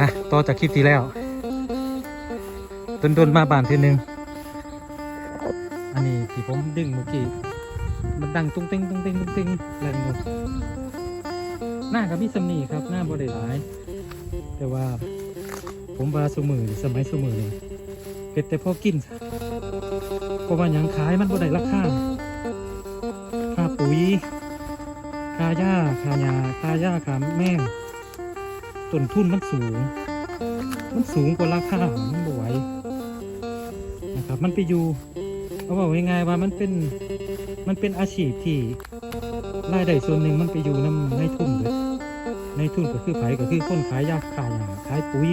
อะต่อจากคลิปที่แล้วดนๆมาบานทีหนึ่งอันนี้ที่ผมดึงเมื่อกี้ มันดังตุ้งติ้งตุ้งติ้งตุ้งติ้งแรงหมดหน้ากับพี่สำนีครับ หน้าบ่ได้หลาย แต่ว่า ผมว่าสมือสมัยสมือนี่เก็ดแต่พอกินซะเพราะว่ายังขายมันบ่ได้ราคาค่าปุ๋ยค่าหญ้าค่าหญ้าค่าหญ้าค่าแม่ง ต้นทุนมันสูง มันสูงกว่าราคามันบ่ไหวนะครับมันไปอยู่เอาบอกง่ายๆว่ามันเป็นมันเป็นอาชีพที่รายได้ส่วนหนึ่งมันไปอยู่นำในทุนเลยในทุนก็คือไผก็คือคนขายยาขายยาขายปุ๋ย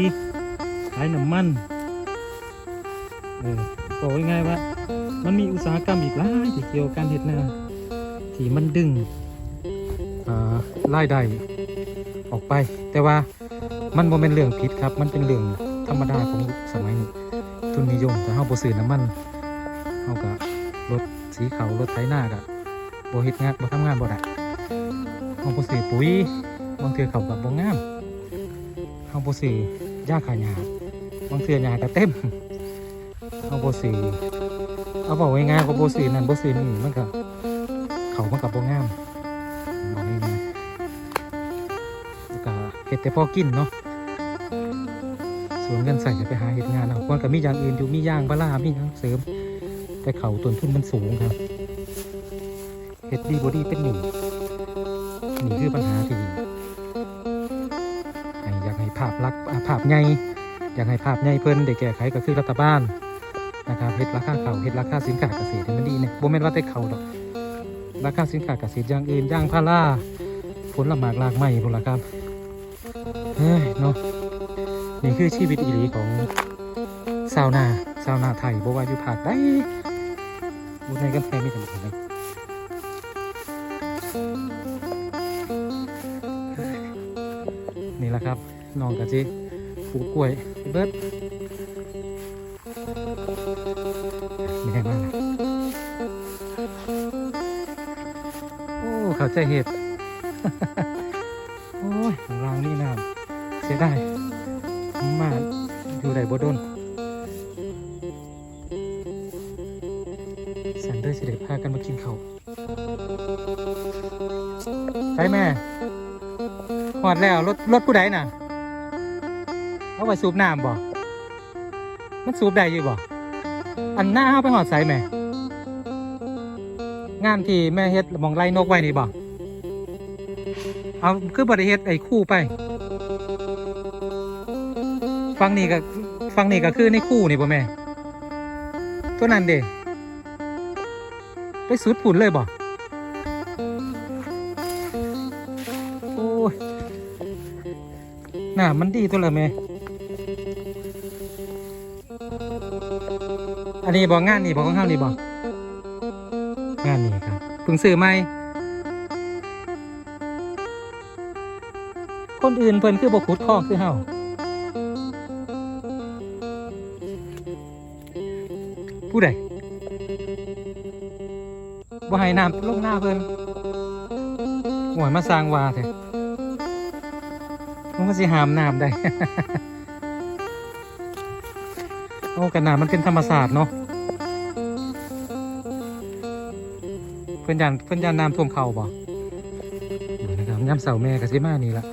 ขายน้ำมันเออบอกง่ายๆว่า มันมีอุตสาหกรรมอีกหลายที่เกี่ยวกับการเฮ็ดนาที่มันดึงรายได้ออกไป แต่ว่า มันบ่เป็นเรื่องผิดครับ มันเป็นเรื่องธรรมดาของสมัยนี้ทุนนิยมแต่เฮาบ่ซื้อน้ำมันเฮาก็รถสีขาวรถไถนาก็บ่เฮ็ดงานบ่ทำงานบ่ได้เฮาบ่ซื้อปุ๋ยบางเทื่อเขาก็บ่งามเฮาบ่ซื้อยาฆ่าหญ้าบางเทื่อหญ้าก็เต็มเฮาบ่ซื้อเอาบอกง่ายๆว่าบ่ซื้อนั่นบ่ซื้อนี่มันก็เขามันก็บ่งามบอกง่ายๆแล้วก็เห็ดแต่พอกินเนาะ สวนเงินใส่ไปหาเห็ดงานเอาคนก็มีอย่างอื่นอยู่มีย่างปลาร้ามีอย่างเสริม แต่เขาต้นทุนมันสูงครับเห็ดดีบอดีเป็นหนึ่งนี่คือปัญหาที่อยากให้ภาพลักษณ์ภาพใหญ่อยากให้ภาพใหญ่เพิ่นได้แก้ไขก็คือรัฐบาลนะครับเห็ดราคาเขาเห็ดราคาสินค้าเกษตรมันดีเนี่ยโมเมนว่าแต่เขาดอกราคาสินค้าเกษตรอย่างอื่นย่างพาราผลละหมากลากไม้พวกละครับเฮ้ยเนาะ นี่คือชีวิตอีหลีของชาวนาชาวนาไทยบ่ว่าอยู่ภาคใดบุญในกันแพงไม่ถึงกันนี่แหละครับน้องกะจิปลูกกล้วยเบิดไม่ได้มากนะโอ้เข้าใจเหตุ โอ้ยของเรานี่น้ำเสียดาย มมาอยู่ไหนบ่โดนสันเดอร์สิเดพากันมากินเขาวไปแม่หอดแล้วรถรถผู้ใดน่ะ เอาไปสูบน้ำบ่ มันสูบได้อยู่บ่ อันหน้าเอาไปหอดใส่แม่ งานที่แม่เฮ็ดมองไล่นกไว้นี่บ่ เอาคือบริเฮ็ดไอ้คู่ไป ฟังนี่ก็ฟังนี่ก็คือในคู่นี่บ่แม่ตัวนั้นเด้ไปสุดปุ่นเลยบ่โอ้ยน่ามันดีตัวละแม่อันนี้บอกงานนี่บอกของเฮานี่บอกงานนี่ครับเพิ่งซื้อใหม่คนอื่นเพิ่นคือบ่ขุดคลองคือเฮา ผู้ใดบ่ให้น้ำลงหน้าเพิ่นหวยมาสร้างวาแท้มันก็สิหามน้ำได้ โอ้กันน้ำมันเป็นธรรมศาสตร์เนาะเพิ่อนยันเพิ่อนยันน้ำท่วมเข่าบ่นะครับย่ำเสาแม่ก็สิมานี่ละ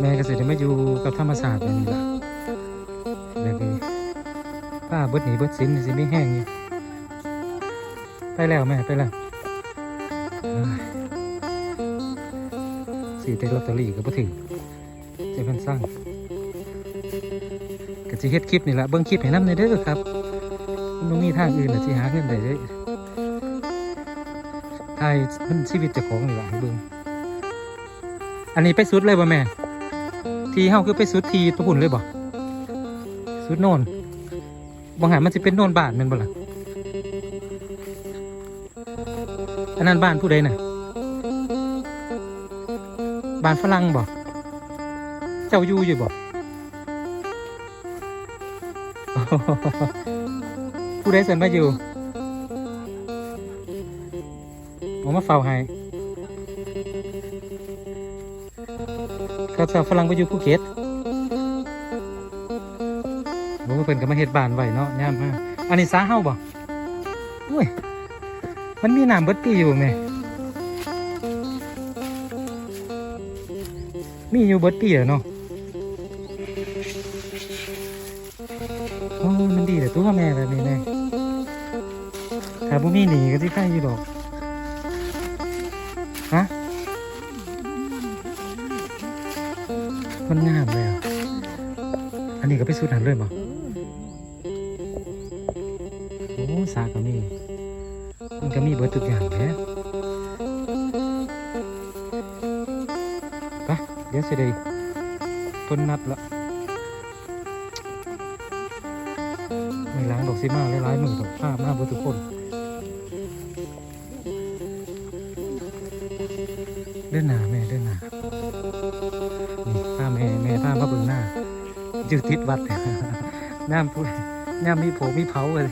แม่ก็สิได้มาอยู่กับธรรมศาสตร์นี้ละ ป้าเบิดหนีเบิดสินสิไม่แห้งอยู่ไปแล้วแม่ไปแล้วสีเต็ลอตเตอรี่ก็บ่ถึงเจะเพิ่นสร้างก็สิเฮ็ดคลิปนี่แหละเบิ่งคลิปให้น้ำในเด้อครับมันมีทางอื่นน่ะสิหาเงินได้เด้อถ่ายมันชีวิตเจ้าของนี่ล่ะให้เบิ่งอันนี้ไปสุดเลยบ่แม่ ทีเฮาคือไปสุดทีตุหุ่นเลยบ่สุดโน่น บางหันมันสิเป็นโน่นบ้านแมันบ่ล่ะอันนั้นบ้านผู้ใดน่ะ บ้านฝรั่งบ่เจ้าอยู่อยู่บ่ผู้ใดเสนมาอยู่ผมมาเฝ้าให้เขาจะฝรั่งไปอยู่ภูเก็ต เพิ่นก็มาเฮ็ดบ้านไว้เนาะยามมาอันนี้สาเฮาบ่อุ้ยมันมีน้ำเบิดปีอยู่แม่มีอยู่เบิดปีเหรอเนาะโอ้มันดีแต่ตัวแม่แบบนี้แม่ถ้าบ่มีหนีก็สิใครอยู่ดอกฮะมันงามเลยอะอันนี้ก็ไปสุดหันเลยบ่โสาก็มี มันก็มีเบิดทุกอย่างแท้ไปเดี๋ยวสิได้ต้นนัดละไม่ล้างดอกสิมาหลายๆมือดอกผ้ามาเบิดทุกคน เดินหน้าแม่เดินหน้านี่ผ้าแม่แม่ผ้ามาเบิ่งหน้าอยู่ติดวัดน้ำพูดน้ำมีโผมีเผาเลย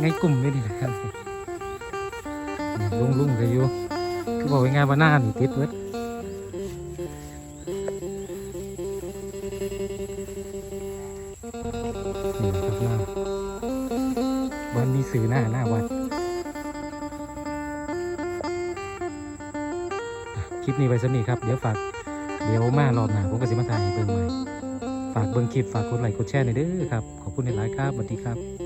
ไงกลุ่มไม่ดีนะครับลุงลุงๆก็อยู่คือบอกง่ายว่าหน้าหนีติดเวิดนี่นะครับหน้าบ้านมีสื่อหน้าหน้าวัด คลิปนี้ไว้สำนีครับ เดี๋ยวฝาก เดี๋ยวมารอบหน้าผมก็สิมาถ่ายให้เบิ่งใหม่ ฝากเบิ่งคลิป ฝากกดไลค์กดแชร์หน่อยเด้อครับ ขอบคุณหลายครับสวัสดีครับ